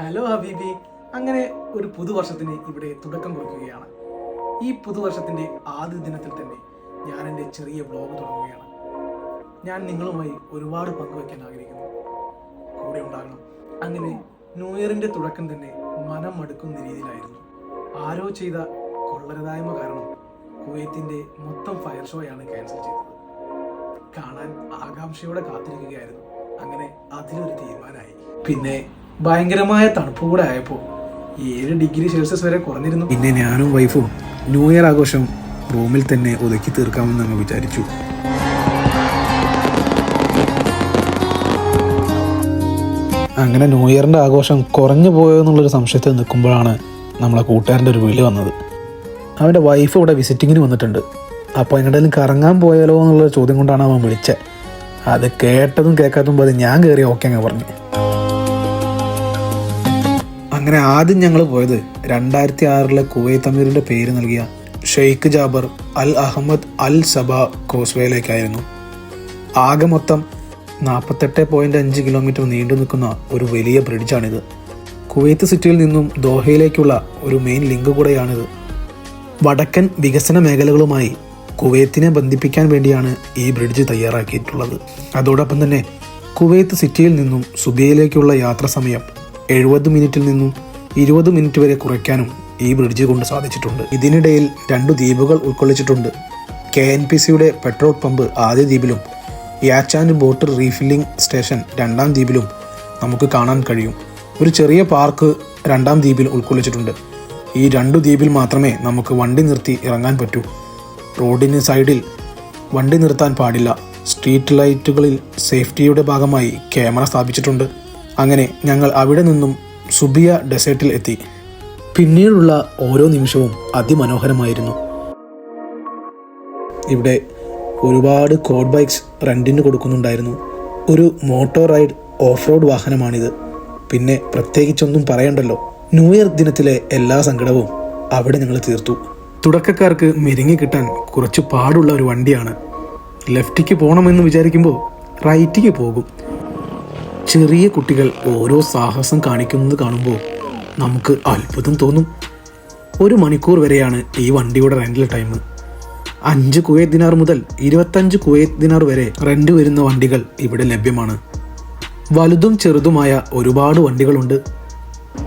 Hello ഹബീബി. അങ്ങനെ ഒരു പുതുവർഷത്തിന് ഇവിടെ തുടക്കം കുറിക്കുകയാണ്. ഈ പുതുവർഷത്തിന്റെ ആദ്യ ദിനത്തിൽ തന്നെ ഞാൻ എന്റെ ചെറിയ ബ്ലോഗ് തുടങ്ങുകയാണ്. ഞാൻ നിങ്ങളുമായി ഒരുപാട് പങ്കുവയ്ക്കാൻ ആഗ്രഹിക്കുന്നു. കൂടെ ഉണ്ടാകണം. അങ്ങനെ ന്യൂ ഇയറിന്റെ തുടക്കം തന്നെ മനം മടുക്കുന്ന രീതിയിലായിരുന്നു. ആരോ ചെയ്ത കൊള്ളരുതായ്മ കാരണം കുവൈത്തിന്റെ മൊത്തം ഫയർ ഷോയാണ് ക്യാൻസൽ ചെയ്തത്. കാണാൻ ആകാംക്ഷയോടെ കാത്തിരിക്കുകയായിരുന്നു. അങ്ങനെ അതിലൊരു തീരുമാനമായി. പിന്നെ ഭയങ്കരമായ തണുപ്പ് കൂടെ ആയപ്പോൾ ഏഴ് ഡിഗ്രി സെൽഷ്യസ് വരെ കുറഞ്ഞിരുന്നു. പിന്നെ ഞാനും വൈഫും ന്യൂ ഇയർ ആഘോഷം റൂമിൽ തന്നെ ഒതുക്കി തീർക്കാമെന്ന് അങ്ങ് വിചാരിച്ചു. അങ്ങനെ ന്യൂ ഇയറിന്റെ ആഘോഷം കുറഞ്ഞു പോയോ എന്നുള്ളൊരു സംശയത്തിൽ നിൽക്കുമ്പോഴാണ് നമ്മളെ കൂട്ടുകാരന്റെ ഒരു വിളി വന്നത്. അവന്റെ വൈഫ് ഇവിടെ വിസിറ്റിങ്ങിന് വന്നിട്ടുണ്ട്. അപ്പോൾ അതിനിടയിൽ കറങ്ങാൻ പോയാലോ എന്നുള്ള ചോദ്യം കൊണ്ടാണ് അവൻ വിളിച്ചത്. അത് കേട്ടതും കേൾക്കാത്തതും പോലെ ഞാൻ കയറി ഓക്കെ അങ്ങ് പറഞ്ഞു. അങ്ങനെ ആദ്യം ഞങ്ങൾ പോയത് രണ്ടായിരത്തി ആറിലെ കുവൈത്ത് അമീറിന്റെ പേര് നൽകിയ Sheikh Jaber Al Ahmad Al Sabah കോസ്വേയിലേക്കായിരുന്നു ആകെ മൊത്തം നാൽപ്പത്തെട്ട് പോയിന്റ് അഞ്ച് കിലോമീറ്റർ നീണ്ടു നിൽക്കുന്ന ഒരു വലിയ ബ്രിഡ്ജാണിത് കുവൈത്ത് സിറ്റിയിൽ നിന്നും ദോഹയിലേക്കുള്ള ഒരു മെയിൻ ലിങ്ക് കൂടെയാണിത്. വടക്കൻ വികസന മേഖലകളുമായി കുവൈത്തിനെ ബന്ധിപ്പിക്കാൻ വേണ്ടിയാണ് ഈ ബ്രിഡ്ജ് തയ്യാറാക്കിയിട്ടുള്ളത്. അതോടൊപ്പം തന്നെ കുവൈത്ത് സിറ്റിയിൽ നിന്നും സുബിയയിലേക്കുള്ള യാത്രാ സമയം എഴുപത് മിനിറ്റിൽ നിന്നും ഇരുപത് മിനിറ്റ് വരെ കുറയ്ക്കാനും ഈ ബ്രിഡ്ജ് കൊണ്ട് സാധിച്ചിട്ടുണ്ട്. ഇതിനിടയിൽ രണ്ടു ദ്വീപുകൾ ഉൾക്കൊള്ളിച്ചിട്ടുണ്ട്. കെ എൻ പി സിയുടെ പെട്രോൾ പമ്പ് ആദ്യ ദ്വീപിലും yacht and boat refilling station രണ്ടാം ദ്വീപിലും നമുക്ക് കാണാൻ കഴിയും. ഒരു ചെറിയ പാർക്ക് രണ്ടാം ദ്വീപിൽ ഉൾക്കൊള്ളിച്ചിട്ടുണ്ട്. ഈ രണ്ടു ദ്വീപിൽ മാത്രമേ നമുക്ക് വണ്ടി നിർത്തി ഇറങ്ങാൻ പറ്റൂ. റോഡിന് സൈഡിൽ വണ്ടി നിർത്താൻ പാടില്ല. സ്ട്രീറ്റ് ലൈറ്റുകളിൽ സേഫ്റ്റിയുടെ ഭാഗമായി ക്യാമറ സ്ഥാപിച്ചിട്ടുണ്ട്. അങ്ങനെ ഞങ്ങൾ അവിടെ നിന്നും സുബിയ ഡെസേർട്ടിൽ എത്തി. പിന്നീടുള്ള ഓരോ നിമിഷവും അതിമനോഹരമായിരുന്നു. ഇവിടെ ഒരുപാട് കോഡ് ബൈക്സ് റെന്റിന് കൊടുക്കുന്നുണ്ടായിരുന്നു. ഒരു മോട്ടോർ റൈഡ് ഓഫ് റോഡ് വാഹനമാണിത്. പിന്നെ പ്രത്യേകിച്ചൊന്നും പറയണ്ടല്ലോ. ന്യൂ ഇയർ ദിനത്തിലെ എല്ലാ സങ്കടവും അവിടെ ഞങ്ങൾ തീർത്തു. തുടക്കക്കാർക്ക് മെരുങ്ങി കിട്ടാൻ കുറച്ച് പാടുള്ള ഒരു വണ്ടിയാണ്. ലെഫ്റ്റിക്ക് പോകണമെന്ന് വിചാരിക്കുമ്പോൾ റൈറ്റിക്ക് പോകും. ചെറിയ കുട്ടികൾ ഓരോ സാഹസം കാണിക്കുന്നത് കാണുമ്പോൾ നമുക്ക് അത്ഭുതം തോന്നും. ഒരു മണിക്കൂർ വരെയാണ് ഈ വണ്ടിയുടെ റെന്റൽ ടൈം അഞ്ച് കുവൈത്ത് ദിനാർ മുതൽ ഇരുപത്തഞ്ച് കുവൈത്ത് ദിനാർ വരെ റെന്റ് വരുന്ന വണ്ടികൾ ഇവിടെ ലഭ്യമാണ്. വലുതും ചെറുതുമായ ഒരുപാട് വണ്ടികളുണ്ട്.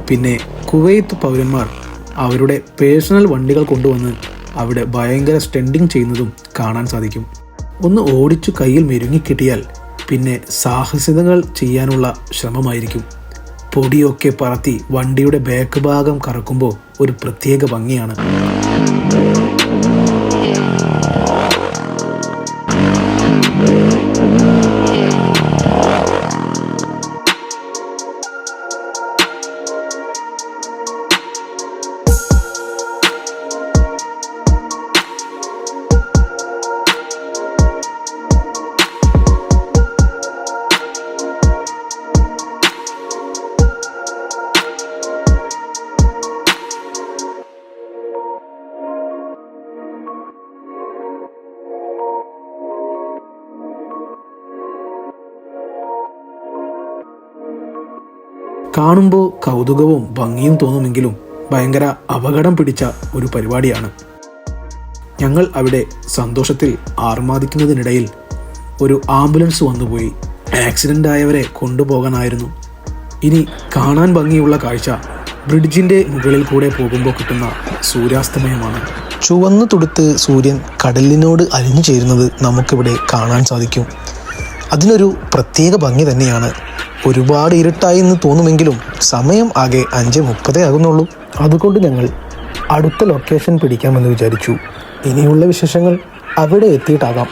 പിന്നെ കുവൈത്ത് പൗരന്മാർ അവരുടെ പേഴ്സണൽ വണ്ടികൾ കൊണ്ടുവന്ന് അവിടെ ഭയങ്കര സ്റ്റെൻഡിങ് ചെയ്യുന്നതും കാണാൻ സാധിക്കും. ഒന്ന് ഓടിച്ചു കയ്യിൽ മെരുങ്ങിക്കിട്ടിയാൽ പിന്നെ സാഹസികതകൾ ചെയ്യാനുള്ള ശ്രമമായിരിക്കും. പൊടിയൊക്കെ പറത്തി വണ്ടിയുടെ ബാക്ക് ഭാഗം കറക്കുമ്പോൾ ഒരു പ്രത്യേക ഭംഗിയാണ്. കാണുമ്പോൾ കൗതുകവും ഭംഗിയും തോന്നുമെങ്കിലും ഭയങ്കര അപകടം പിടിച്ച ഒരു പരിപാടിയാണ്. ഞങ്ങൾ അവിടെ സന്തോഷത്തിൽ ആർമാദിക്കുന്നതിനിടയിൽ ഒരു ആംബുലൻസ് വന്നുപോയി. ആക്സിഡന്റ് ആയവരെ കൊണ്ടുപോകാനായിരുന്നു. ഇനി കാണാൻ ഭംഗിയുള്ള കാഴ്ച ബ്രിഡ്ജിന്റെ മുകളിൽ കൂടെ പോകുമ്പോൾ കിട്ടുന്ന സൂര്യാസ്തമയമാണ്. ചുവന്നു തുടുത്ത് സൂര്യൻ കടലിനോട് അലിഞ്ഞു ചേരുന്നത് നമുക്കിവിടെ കാണാൻ സാധിക്കും. അതിനൊരു പ്രത്യേക ഭംഗി തന്നെയാണ് ഒരുപാട് ഇരുട്ടായി എന്ന് തോന്നുമെങ്കിലും സമയം ആകെ അഞ്ച് മുപ്പതേ ആകുന്നുള്ളൂ. അതുകൊണ്ട് ഞങ്ങൾ അടുത്ത ലൊക്കേഷൻ പിടിക്കാമെന്ന് വിചാരിച്ചു. ഇനിയുള്ള വിശേഷങ്ങൾ അവിടെ എത്തിയിട്ടാകാം.